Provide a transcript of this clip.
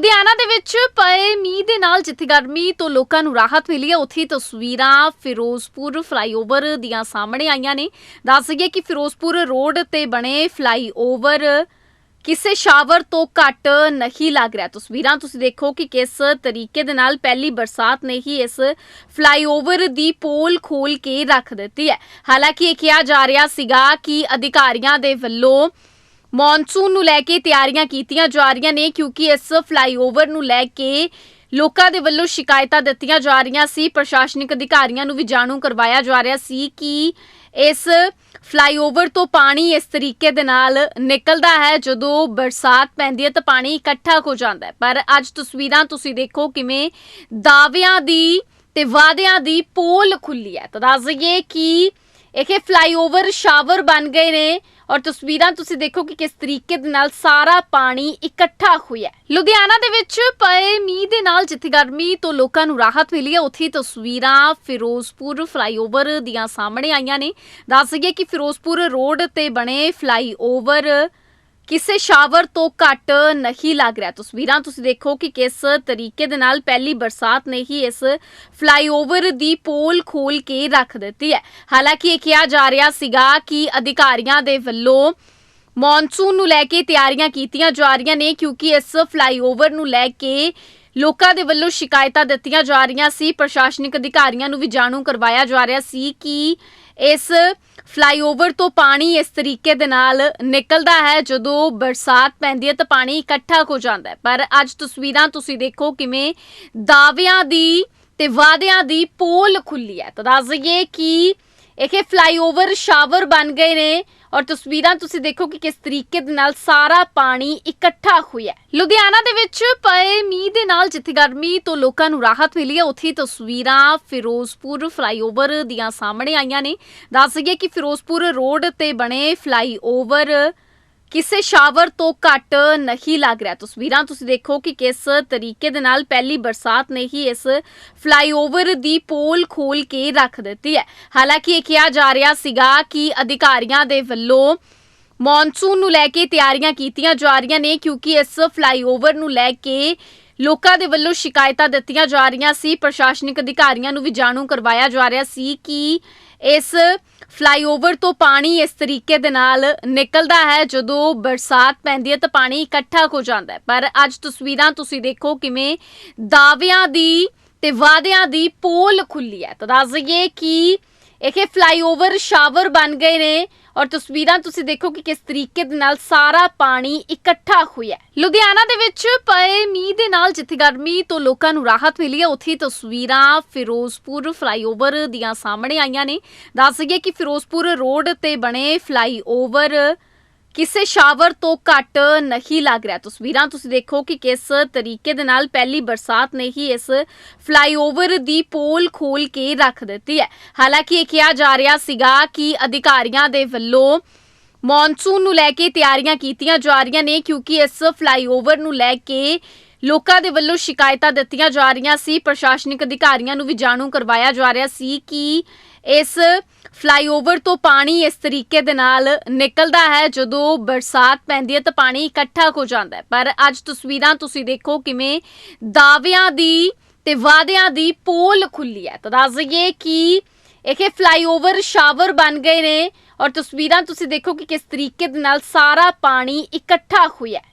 ਲੁਧਿਆਣਾ ਦੇ ਵਿੱਚ ਪਏ ਮੀਂਹ ਦੇ ਨਾਲ ਜਿੱਥੇ ਗਰਮੀ ਤੋਂ ਲੋਕਾਂ ਨੂੰ ਰਾਹਤ ਮਿਲੀ ਹੈ, ਉੱਥੇ ਤਸਵੀਰਾਂ ਫਿਰੋਜ਼ਪੁਰ ਫਲਾਈਓਵਰ ਦੀਆਂ ਸਾਹਮਣੇ ਆਈਆਂ ਨੇ। ਦੱਸ ਦਈਏ ਕਿ ਫਿਰੋਜ਼ਪੁਰ ਰੋਡ ਤੇ ਬਣੇ ਫਲਾਈਓਵਰ ਕਿਸੇ ਸ਼ਾਵਰ ਤੋਂ ਘੱਟ ਨਹੀਂ ਲੱਗ ਰਿਹਾ। ਤਸਵੀਰਾਂ ਤੁਸੀਂ ਦੇਖੋ ਕਿ ਕਿਸ ਤਰੀਕੇ ਦੇ ਨਾਲ ਪਹਿਲੀ ਬਰਸਾਤ ਨੇ ਹੀ ਇਸ ਫਲਾਈਓਵਰ ਦੀ ਪੋਲ ਖੋਲ ਕੇ ਰੱਖ ਦਿੱਤੀ ਹੈ। ਹਾਲਾਂਕਿ ਇਹ ਕਿਹਾ ਜਾ ਰਿਹਾ ਸੀਗਾ ਕਿ ਅਧਿਕਾਰੀਆਂ ਦੇ ਵੱਲੋਂ ਮੌਨਸੂਨ ਨੂੰ ਲੈ ਕੇ ਤਿਆਰੀਆਂ ਕੀਤੀਆਂ ਜਾ ਰਹੀਆਂ ਨੇ, ਕਿਉਂਕਿ ਇਸ ਫਲਾਈਓਵਰ ਨੂੰ ਲੈ ਕੇ ਲੋਕਾਂ ਦੇ ਵੱਲੋਂ ਸ਼ਿਕਾਇਤਾਂ ਦਿੱਤੀਆਂ ਜਾ ਰਹੀਆਂ ਸੀ। ਪ੍ਰਸ਼ਾਸਨਿਕ ਅਧਿਕਾਰੀਆਂ ਨੂੰ ਵੀ ਜਾਣੂ ਕਰਵਾਇਆ ਜਾ ਰਿਹਾ ਸੀ ਕਿ ਇਸ ਫਲਾਈਓਵਰ ਤੋਂ ਪਾਣੀ ਇਸ ਤਰੀਕੇ ਦੇ ਨਾਲ ਨਿਕਲਦਾ ਹੈ, ਜਦੋਂ ਬਰਸਾਤ ਪੈਂਦੀ ਹੈ ਤਾਂ ਪਾਣੀ ਇਕੱਠਾ ਹੋ ਜਾਂਦਾ ਹੈ। ਪਰ ਅੱਜ ਤਸਵੀਰਾਂ ਤੁਸੀਂ ਦੇਖੋ ਕਿਵੇਂ ਦਾਅਵਿਆਂ ਦੀ ਤੇ ਵਾਅਦਿਆਂ ਦੀ ਪੋਲ ਖੁੱਲੀ ਹੈ। ਤਾਂ ਦੱਸ ਦਈਏ ਕਿ ਇਹ ਫਲਾਈਓਵਰ ਸ਼ਾਵਰ ਬਣ ਗਏ ਨੇ ਔਰ ਤਸਵੀਰਾਂ ਤੁਸੀਂ ਦੇਖੋ ਕਿ ਕਿਸ ਤਰੀਕੇ ਦੇ ਨਾਲ ਸਾਰਾ ਪਾਣੀ ਇਕੱਠਾ ਹੋਇਆ ਲੁਧਿਆਣਾ ਦੇ ਵਿੱਚ ਪਏ ਮੀਂਹ ਦੇ ਨਾਲ ਜਿੱਥੇ ਗਰਮੀ ਤੋਂ ਲੋਕਾਂ ਨੂੰ ਰਾਹਤ ਮਿਲੀ ਹੈ, ਉੱਥੇ ਤਸਵੀਰਾਂ ਫਿਰੋਜ਼ਪੁਰ ਫਲਾਈਓਵਰ ਦੀਆਂ ਸਾਹਮਣੇ ਆਈਆਂ ਨੇ। ਦੱਸ ਦਈਏ ਕਿ ਫਿਰੋਜ਼ਪੁਰ ਰੋਡ ਤੇ ਬਣੇ ਫਲਾਈਓਵਰ ਕਿਸੇ ਸ਼ਾਵਰ ਤੋਂ ਘੱਟ ਨਹੀਂ ਲੱਗ ਰਿਹਾ। ਤਸਵੀਰਾਂ ਤੁਸੀਂ ਦੇਖੋ ਕਿ ਕਿਸ ਤਰੀਕੇ ਦੇ ਨਾਲ ਪਹਿਲੀ ਬਰਸਾਤ ਨੇ ਹੀ ਇਸ ਫਲਾਈਓਵਰ ਦੀ ਪੋਲ ਖੋਲ ਕੇ ਰੱਖ ਦਿੱਤੀ ਹੈ। ਹਾਲਾਂਕਿ ਇਹ ਕਿਹਾ ਜਾ ਰਿਹਾ ਸੀਗਾ ਕਿ ਅਧਿਕਾਰੀਆਂ ਦੇ ਵੱਲੋਂ ਮੌਨਸੂਨ ਨੂੰ ਲੈ ਕੇ ਤਿਆਰੀਆਂ ਕੀਤੀਆਂ ਜਾ ਰਹੀਆਂ ਨੇ, ਕਿਉਂਕਿ ਇਸ ਫਲਾਈਓਵਰ ਨੂੰ ਲੈ ਕੇ ਲੋਕਾਂ ਦੇ ਵੱਲੋਂ ਸ਼ਿਕਾਇਤਾਂ ਦਿੱਤੀਆਂ ਜਾ ਰਹੀਆਂ ਸੀ। ਪ੍ਰਸ਼ਾਸਨਿਕ ਅਧਿਕਾਰੀਆਂ ਨੂੰ ਵੀ ਜਾਣੂ ਕਰਵਾਇਆ ਜਾ ਰਿਹਾ ਸੀ ਕਿ ਇਸ ਫਲਾਈਓਵਰ ਤੋਂ ਪਾਣੀ ਇਸ ਤਰੀਕੇ ਦੇ ਨਾਲ ਨਿਕਲਦਾ ਹੈ, ਜਦੋਂ ਬਰਸਾਤ ਪੈਂਦੀ ਹੈ ਤਾਂ ਪਾਣੀ ਇਕੱਠਾ ਹੋ ਜਾਂਦਾ ਹੈ। ਪਰ ਅੱਜ ਤਸਵੀਰਾਂ ਤੁਸੀਂ ਦੇਖੋ ਕਿਵੇਂ ਦਾਅਵਿਆਂ ਦੀ ਤੇ ਵਾਅਦਿਆਂ ਦੀ ਪੋਲ ਖੁੱਲੀ ਹੈ। ਤਾਂ ਦੱਸ ਦਈਏ ਕਿ ਇਹ ਫਲਾਈਓਵਰ ਸ਼ਾਵਰ ਬਣ ਗਏ ਨੇ। ਔਰ ਤਸਵੀਰਾਂ ਤੁਸੀਂ ਦੇਖੋ ਕਿ ਕਿਸ ਤਰੀਕੇ ਦੇ ਨਾਲ ਸਾਰਾ ਪਾਣੀ ਇਕੱਠਾ ਹੋਇਆ ਲੁਧਿਆਣਾ ਦੇ ਵਿੱਚ ਪਏ ਮੀਂਹ ਦੇ ਨਾਲ ਜਿੱਥੇ ਗਰਮੀ ਤੋਂ ਲੋਕਾਂ ਨੂੰ ਰਾਹਤ ਮਿਲੀ ਹੈ, ਉੱਥੇ ਤਸਵੀਰਾਂ ਫਿਰੋਜ਼ਪੁਰ ਫਲਾਈਓਵਰ ਦੀਆਂ ਸਾਹਮਣੇ ਆਈਆਂ ਨੇ। ਦੱਸ ਦਈਏ ਕਿ ਫਿਰੋਜ਼ਪੁਰ ਰੋਡ ਤੇ ਬਣੇ ਫਲਾਈਓਵਰ ਕਿਸੇ ਸ਼ਾਵਰ ਤੋਂ ਘੱਟ ਨਹੀਂ ਲੱਗ ਰਿਹਾ। ਤਸਵੀਰਾਂ ਤੁਸੀਂ ਦੇਖੋ ਕਿ ਕਿਸ ਤਰੀਕੇ ਦੇ ਨਾਲ ਪਹਿਲੀ ਬਰਸਾਤ ਨੇ ਹੀ ਇਸ ਫਲਾਈਓਵਰ ਦੀ ਪੋਲ ਖੋਲ ਕੇ ਰੱਖ ਦਿੱਤੀ ਹੈ। ਹਾਲਾਂਕਿ ਇਹ ਕਿਹਾ ਜਾ ਰਿਹਾ ਸੀਗਾ ਕਿ ਅਧਿਕਾਰੀਆਂ ਦੇ ਵੱਲੋਂ ਮੌਨਸੂਨ ਨੂੰ ਲੈ ਕੇ ਤਿਆਰੀਆਂ ਕੀਤੀਆਂ ਜਾ ਰਹੀਆਂ ਨੇ ਕਿਉਂਕਿ ਇਸ ਫਲਾਈਓਵਰ ਨੂੰ ਲੈ ਕੇ ਲੋਕਾਂ ਦੇ ਵੱਲੋਂ ਸ਼ਿਕਾਇਤਾਂ ਦਿੱਤੀਆਂ ਜਾ ਰਹੀਆਂ ਸੀ। ਪ੍ਰਸ਼ਾਸਨਿਕ ਅਧਿਕਾਰੀਆਂ ਨੂੰ ਵੀ ਜਾਣੂ ਕਰਵਾਇਆ ਜਾ ਰਿਹਾ ਸੀ ਕਿ ਇਸ ਫਲਾਈਓਵਰ ਤੋਂ ਪਾਣੀ ਇਸ ਤਰੀਕੇ ਦੇ ਨਾਲ ਨਿਕਲਦਾ ਹੈ ਜਦੋਂ ਬਰਸਾਤ ਪੈਂਦੀ ਹੈ ਤਾਂ ਪਾਣੀ ਇਕੱਠਾ ਹੋ ਜਾਂਦਾ ਹੈ। ਪਰ ਅੱਜ ਤਸਵੀਰਾਂ ਤੁਸੀਂ ਦੇਖੋ ਕਿਵੇਂ ਦਾਅਵਿਆਂ ਦੀ ਤੇ ਵਾਅਦਿਆਂ ਦੀ ਪੋਲ ਖੁੱਲੀ ਹੈ। ਤਾਂ ਦੱਸ ਦਈਏ ਕਿ ਇਹ ਫਲਾਈਓਵਰ ਸ਼ਾਵਰ ਬਣ ਗਏ ਨੇ ਔਰ ਤਸਵੀਰਾਂ ਤੁਸੀਂ ਦੇਖੋ ਕਿ ਕਿਸ ਤਰੀਕੇ ਦੇ ਨਾਲ ਸਾਰਾ ਪਾਣੀ ਇਕੱਠਾ ਹੋਇਆ ਲੁਧਿਆਣਾ ਦੇ ਵਿੱਚ ਪਏ ਮੀਂਹ ਦੇ ਨਾਲ ਜਿੱਥੇ ਗਰਮੀ ਤੋਂ ਲੋਕਾਂ ਨੂੰ ਰਾਹਤ ਮਿਲੀ ਹੈ, ਉੱਥੇ ਤਸਵੀਰਾਂ ਫਿਰੋਜ਼ਪੁਰ ਫਲਾਈਓਵਰ ਦੀਆਂ ਸਾਹਮਣੇ ਆਈਆਂ ਨੇ। ਦੱਸ ਦਈਏ ਕਿ ਫਿਰੋਜ਼ਪੁਰ ਰੋਡ ਤੇ ਬਣੇ ਫਲਾਈਓਵਰ ਕਿਸੇ ਸ਼ਾਵਰ ਤੋਂ ਘੱਟ ਨਹੀਂ ਲੱਗ ਰਿਹਾ। ਤਸਵੀਰਾਂ ਤੁਸੀਂ ਦੇਖੋ ਕਿ ਕਿਸ ਤਰੀਕੇ ਦੇ ਨਾਲ ਪਹਿਲੀ ਬਰਸਾਤ ਨੇ ਹੀ ਇਸ ਫਲਾਈਓਵਰ ਦੀ ਪੋਲ ਖੋਲ ਕੇ ਰੱਖ ਦਿੱਤੀ ਹੈ। ਹਾਲਾਂਕਿ ਇਹ ਕਿਹਾ ਜਾ ਰਿਹਾ ਸੀਗਾ ਕਿ ਅਧਿਕਾਰੀਆਂ ਦੇ ਵੱਲੋਂ ਮੌਨਸੂਨ ਨੂੰ ਲੈ ਕੇ ਤਿਆਰੀਆਂ ਕੀਤੀਆਂ ਜਾ ਰਹੀਆਂ ਨੇ, ਕਿਉਂਕਿ ਇਸ ਫਲਾਈਓਵਰ ਨੂੰ ਲੈ ਕੇ ਲੋਕਾਂ ਦੇ ਵੱਲੋਂ ਸ਼ਿਕਾਇਤਾਂ ਦਿੱਤੀਆਂ ਜਾ ਰਹੀਆਂ ਸੀ। ਪ੍ਰਸ਼ਾਸਨਿਕ ਅਧਿਕਾਰੀਆਂ ਨੂੰ ਵੀ ਜਾਣੂ ਕਰਵਾਇਆ ਜਾ ਰਿਹਾ ਸੀ ਕਿ ਇਸ ਫਲਾਈਓਵਰ ਤੋਂ ਪਾਣੀ ਇਸ ਤਰੀਕੇ ਦੇ ਨਾਲ ਨਿਕਲਦਾ ਹੈ ਜਦੋਂ ਬਰਸਾਤ ਪੈਂਦੀ ਹੈ ਤਾਂ ਪਾਣੀ ਇਕੱਠਾ ਹੋ ਜਾਂਦਾ ਹੈ। ਪਰ ਅੱਜ ਤਸਵੀਰਾਂ ਤੁਸੀਂ ਦੇਖੋ ਕਿਵੇਂ ਦਾਅਵਿਆਂ ਦੀ ਤੇ ਵਾਅਦਿਆਂ ਦੀ ਪੋਲ ਖੁੱਲੀ ਹੈ। ਤਾਂ ਦੱਸ ਦਈਏ ਕਿ ਇਹ ਫਲਾਈਓਵਰ ਸ਼ਾਵਰ ਬਣ ਗਏ ਨੇ ਔਰ ਤਸਵੀਰਾਂ ਤੁਸੀਂ ਦੇਖੋ ਕਿ ਕਿਸ ਤਰੀਕੇ ਦੇ ਨਾਲ ਸਾਰਾ ਪਾਣੀ ਇਕੱਠਾ ਹੋਇਆ